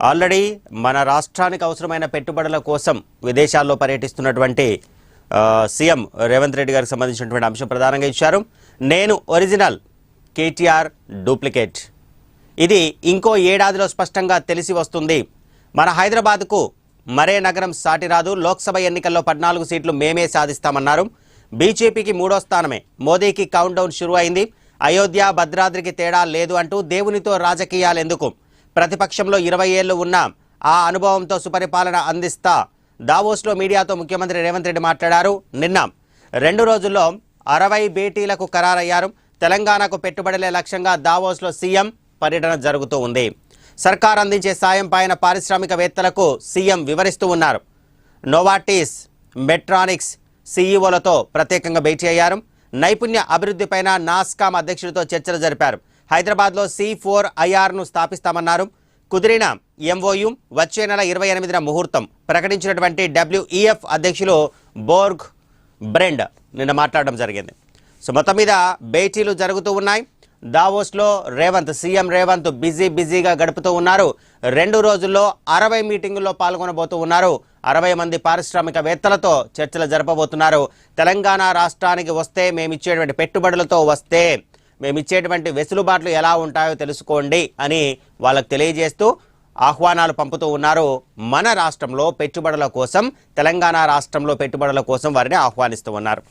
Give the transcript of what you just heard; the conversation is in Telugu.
ఆల్రెడీ మన రాష్ట్రానికి అవసరమైన పెట్టుబడుల కోసం విదేశాల్లో పర్యటిస్తున్నటువంటి సీఎం రేవంత్ రెడ్డి గారికి సంబంధించినటువంటి అంశం ప్రధానంగా ఇచ్చారు. నేను ఒరిజినల్ కేటీఆర్ డూప్లికేట్. ఇది ఇంకో ఏడాదిలో స్పష్టంగా తెలిసి వస్తుంది. మన హైదరాబాద్కు మరే నగరం సాటి రాదు. లోక్సభ ఎన్నికల్లో పద్నాలుగు సీట్లు మేమే సాధిస్తామన్నారు. బీజేపీకి మూడో స్థానమే. మోదీకి కౌంట్ డౌన్ షురు అయింది అయోధ్య భద్రాద్రికి తేడా లేదు అంటూ దేవునితో రాజకీయాలు ఎందుకు ప్రతిపక్షంలో ఇరవై ఏళ్ళు ఉన్నా ఆ అనుభవంతో సుపరిపాలన అందిస్తా. దావోస్లో మీడియాతో ముఖ్యమంత్రి రేవంత్ రెడ్డి మాట్లాడారు. నిన్న రెండు రోజుల్లో అరవై భేటీలకు ఖరారయ్యారు. తెలంగాణకు పెట్టుబడులే లక్ష్యంగా దావోస్లో సీఎం పర్యటన జరుగుతూ ఉంది. సర్కార్ అందించే సాయం పైన పారిశ్రామికవేత్తలకు సీఎం వివరిస్తూ ఉన్నారు. నోవాటిస్ మెట్రానిక్స్ సీఈఓలతో ప్రత్యేకంగా భేటీ అయ్యారు. నైపుణ్య అభివృద్ధిపైన నాస్కామ్ అధ్యక్షుడితో చర్చలు జరిపారు. హైదరాబాద్లో సి ఫోర్ ఐఆర్ను స్థాపిస్తామన్నారు. కుదిరిన ఎంఓయు వచ్చే నెల ఇరవై ఎనిమిదిన ముహూర్తం. ప్రకటించినటువంటి డబ్ల్యూఈఎఫ్ అధ్యక్షులు బోర్గ్ బ్రెండ్ నిన్న మాట్లాడడం జరిగింది. సో మొత్తం మీద భేటీలు జరుగుతూ ఉన్నాయి. దావోస్లో రేవంత్ సీఎం రేవంత్ బిజీ బిజీగా గడుపుతూ ఉన్నారు. రెండు రోజుల్లో అరవై మీటింగుల్లో పాల్గొనబోతూ ఉన్నారు. అరవై మంది పారిశ్రామికవేత్తలతో చర్చలు జరపబోతున్నారు. తెలంగాణ రాష్ట్రానికి వస్తే మేమిచ్చేటువంటి పెట్టుబడులతో వస్తే మేము ఇచ్చేటువంటి వెసులుబాట్లు ఎలా ఉంటాయో తెలుసుకోండి అని వాళ్ళకు తెలియజేస్తూ ఆహ్వానాలు పంపుతూ ఉన్నారు మన రాష్ట్రంలో పెట్టుబడుల కోసం తెలంగాణ రాష్ట్రంలో పెట్టుబడుల కోసం వారిని ఆహ్వానిస్తూ ఉన్నారు.